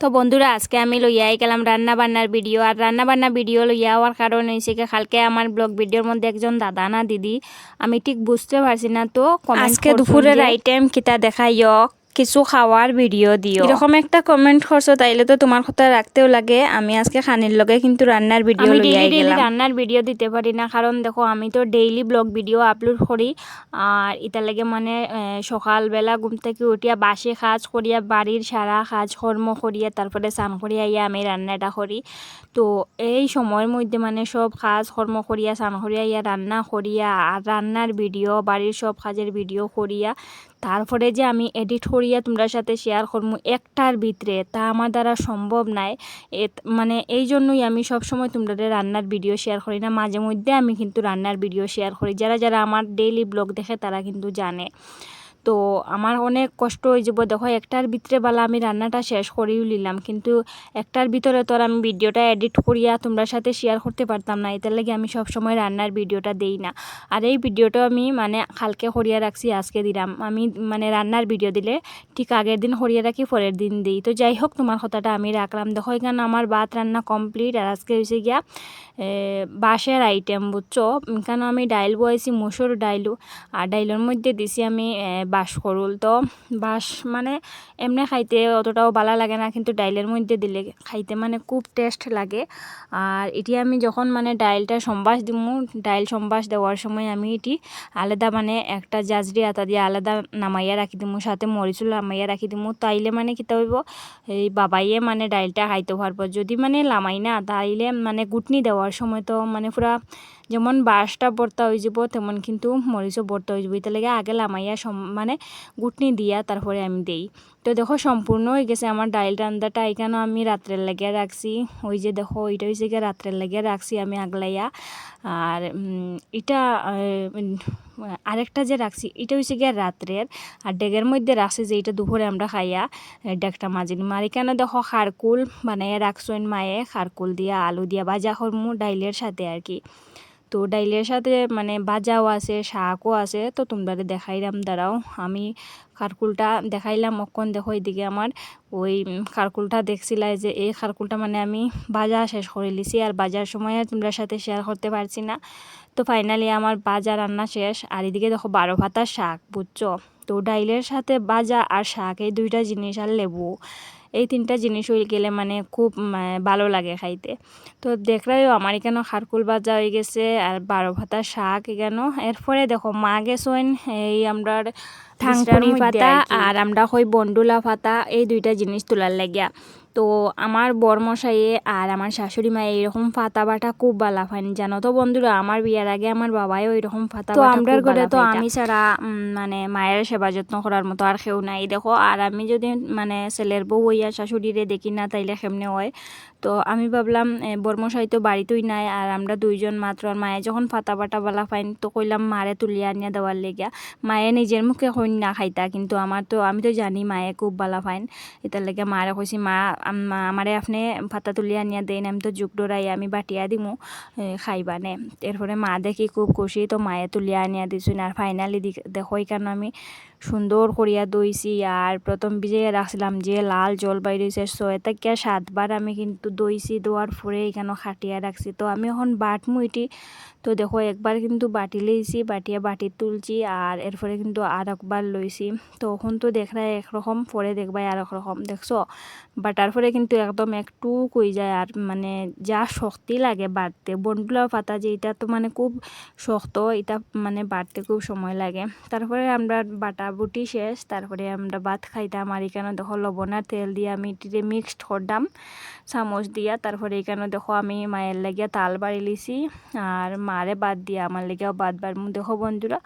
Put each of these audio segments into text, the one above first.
তো বন্ধুরা আজকে আমি লইয়াই গেলাম রান্না বান্নার ভিডিও। আর রান্না বান্না ভিডিও লইয়া হওয়ার কারণ হয়েছে কি কালকে আমার ব্লগ ভিডিওর মধ্যে একজন দাদা না দিদি আমি ঠিক বুঝতে পারছি না তো আজকে দুপুরের আইটেম কিতা দেখাইও কিছু খাওয়ার ভিডিও দিও এরকম একটা কমেন্ট করছ তাইলে তো তোমার কথা রাখতেও লাগে। আমি আজকে খানির লগে কিন্তু রান্নার ভিডিও রান্নার ভিডিও দিতে পারি না। কারণ দেখো আমি তো ডেইলি ব্লগ ভিডিও আপলোড করি আর ইতার লাগে মানে সকালবেলা ঘুম থেকে উঠিয়া বাসে কাজ করিয়া বাড়ির সারা কাজ কর্ম করিয়া তারপরে স্নান করিয়া ইয়া আমি রান্নাটা করি তো এই সময়ের মধ্যে মানে সব কাজ কর্ম করিয়া স্নান করিয়া ইয়া রান্না করিয়া আর রান্নার ভিডিও বাড়ির সব কাজের ভিডিও করিয়া তারপরে যে আমি এডিট করিয়া তোমরা সাথে শেয়ার করব একটার ভিতরে, তা আমার দ্বারা সম্ভব নাই। মানে এই জন্যই আমি সবসময় তোমরা রান্নার ভিডিও শেয়ার করি না। মাঝে মধ্যে আমি কিন্তু রান্নার ভিডিও শেয়ার করি। যারা যারা আমার ডেইলি ব্লগ দেখে তারা কিন্তু জানে। তো আমার অনেক কষ্ট হয়ে। যাব দেখো, একটার ভিতরে বেলা আমি রান্নাটা শেষ করেও নিলাম কিন্তু একটার ভিতরে তো আমি ভিডিওটা এডিট করিয়া তোমরা সাথে শেয়ার করতে পারতাম না, এটার লাগে আমি সবসময় রান্নার ভিডিওটা দেই না। আর এই ভিডিওটা আমি মানে কালকে করিয়া রাখছি, আজকে দিলাম। আমি মানে রান্নার ভিডিও দিলে ঠিক আগের দিন করিয়া রাখি, পরের দিন দিই। তো যাই হোক, তোমার কথাটা আমি রাখলাম। দেখো, এখানে আমার ভাত রান্না কমপ্লিট আর আজকে হয়েছে গিয়া বাঁশের আইটেম বুঝছ? কেন আমি ডাইল বয়েছি, মুসুর ডাইলও। আর ডাইলের মধ্যে দিছি আমি বাঁশ করুল। তো বাঁশ মানে এমনি খাইতে অতটাও ভালো লাগে না, কিন্তু ডাইলের মধ্যে দিলে খাইতে মানে খুব টেস্ট লাগে। আর এটি আমি যখন মানে ডাইলটা সম্বাস দিমু, ডাইল সম্বাস দেওয়ার সময় আমি এটি আলাদা মানে একটা জাজরি আতা দিয়ে আলাদা নামাইয়া রাখি দিমু, সাথে মরিচুল নামাইয়া রাখি দিমু। তাইলে মানে কিতা হইব, এই বাবাইয়ে মানে ডাইলটা খাইতে পারব যদি মানে লামাই না, তাইলে মানে গুটনি দেওয়ার সময় তো মানে পুরা যেমন বাঁশটা ভর্তা হয়ে যাব তেমন কিন্তু মরিচও ভর্তা হয়ে যাব এটা লেগে আগে লামাইয়া সম- মানে গুটনি দিয়া তারপরে আমি দেই। তো দেখো সম্পূর্ণ হয়ে গেছে আমার ডাইল রান্নাটা। এখানেও আমি রাত্রের লাগিয়ে রাখছি। ওই যে দেখো ওইটা হয়েছে গিয়ে রাত্রের লাগিয়ে রাখছি আমি আগলাইয়া। আর এটা আরেকটা যে রাখছি, এটা হয়েছে গিয়ে রাত্রের। আর ডেগের মধ্যে রাখছি যে এটা দুপুরে আমরা খাইয়া ডেকটা মাঝে আর এখানে দেখো খারকুল বানাইয়া রাখছেন মায়ে। খারকুল দিয়া, আলু দিয়া, ভাজা করমু ডাইলের সাথে আর কি। তো ডাইলের সাথে মানে বাজাও আছে, শাকও আছে, তো তোমরা দেখাইলাম, দাঁড়াও। আমি খারকুলটা দেখাইলাম, অক্ষণ দেখো এদিকে আমার। ওই খারকুলটা দেখছিলাই যে, এই খারকুলটা মানে আমি ভাজা শেষ করে লিছি, আর বাজার সময় তোমরা সাথে শেয়ার করতে পারছি না। তো ফাইনালি আমার বাজা রান্না শেষ, আর এদিকে দেখো বারো ভাতার শাক, বুঝছ? তো ডাইলের সাথে বাজা আর শাক, এই দুইটা জিনিস আর লেবু। এই তিনটা জিনিস হয়ে গেলে মানে খুব ভালো লাগে খাইতে। তো দেখলাইও আমার এখানে খারকুল ভাজা হয়ে গেছে আর বারো ভাতা শাক কেন এরপরে দেখো মা গেছেন এই আমরা ঠাঙ্কুরি পাতা আর আমরা হই বন্ডুলা পাতা এই দুইটা জিনিস তোলার লাগিয়া। তো আমার বরমশাইয়ে আর আমার শাশুড়ি মা এইরকম ফাতা বাটা খুব ভালো পান জানো তো বন্ধুরা? আমার বিয়ার আগে আমার বাবাও এরকম পাতা তো আমরা ঘরে তো আমি ছাড়া মানে মায়ের সেবা যত্ন করার মতো আর কেউ নাই দেখো। আর আমি যদি মানে ছেলের বউ হইয়া শাশুড়িরে দেখি না তাইলে কেমনে হয়? তো আমি ভাবলাম বর্মশাই তো বাড়িতেই নাই আর আমরা দুইজন মাত্র আর মায়ে যখন ফাতা বাটা বালা পাইন তো কইলাম মারে তুলিয়া আনিয়া দেওয়ার লেগিয়া। মায়ে নিজের মুখে হইন না খাইতা কিন্তু আমার তো আমি তো জানি মায়ে খুব বালা পাইন এটার লেগে মারে কইছি মা আমারে আপনি ভাতা তুলিয়া আনিয়া দেন, আমি তো যুগ ডোরাই, আমি বাটিয়া দিমু খাইবা খাইবানে এরপরে মা দেখি খুব খুশি, তো মায়ে তুলিয়া আনিয়া দিছুন আর ফাইনালি দেখো এখানে আমি সুন্দর করিয়া দইছি আর প্রথম ভিজে রাখছিলাম যে লাল জল বাইরেছে ছয় থেকে সাতবার আমি কিন্তু দইছি, দোয়ার পরে এখানে খাটিয়া রাখছি। তো আমি এখন বাটমু এটি, তো দেখো একবার কিন্তু বাটি লইছি, বাটিয়া বাটি তুলছি আর এরপরে কিন্তু আর একবার লইছি। তো এখন তো দেখলাই একরকম, পরে দেখবাই আর একরকম দেখছ? বাটার পরে কিন্তু একদম একটু কই যায় আর মানে যা শক্তি লাগে বাটতে বন্ডুলা পাতা যে এটা তো মানে খুব শক্ত, এটা মানে বাটতে খুব সময় লাগে। তারপরে আমরা বাটা বুটি শেষ, তারপরে আমরা ভাত খাইতাম আর এখানে দেখো লবণ আর তেল দিয়ে আমি এটিতে মিক্সড করতাম, চামচ দিয়া। তারপরে এখানে দেখো আমি মায়ের লাগিয়া তাল বাড়ি লিছি আর মারে বাদ দিয়া, আমার লেগেও বাদ বাড়মু দেখো বন্ধুরা,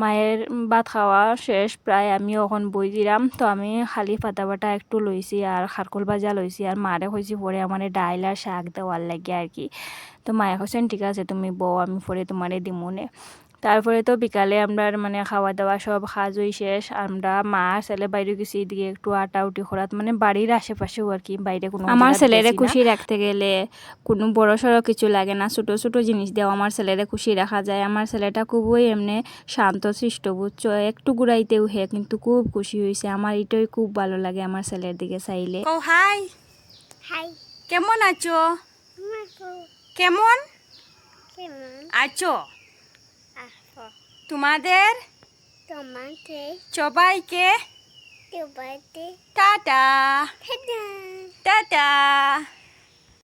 মায়ের ভাত খাওয়া শেষ, প্রায় আমি এখন বই দিলাম। তো আমি খালি পাতা বাটা একটু লইছি আর খারকল ভাজা লইছি আর মারে কইছি পরে আমার ডাইল আর শাক দেওয়ার লাগে আর কি। তো মায়ে কইছেন, ঠিক আছে, তুমি বউ, আমি পরে তোমারে দিমুনে। তারপরে তো বিকালে আমরা মানে খাওয়া দাওয়া সব খাজই শেষ। আমরা মা ছেলে বাইরে গেছি এদিকে একটু আটা উটি খরাত। মানে বাড়ির আশেপাশেও আর কি বাইরে কোনো আমার ছেলেরে খুশি রাখতে গেলে কোনো বড় সড়ো কিছু লাগে না ছোটো ছোটো জিনিস দেওয়া আমার ছেলেরে খুশি রাখা যায়। আমার ছেলেটা খুবই এমনি শান্ত সৃষ্ট বুঝছ? একটু ঘুরাইতেও হে কিন্তু খুব খুশি হয়েছে আমার এটাই খুব ভালো লাগে আমার ছেলের দিকে চাইলে। ও হাই। হাই। কেমন আছো? কেমন? কেমন? আছো? তোমাদের? তোমাকে। সবাইকে? টাটা। খেদা টাটা।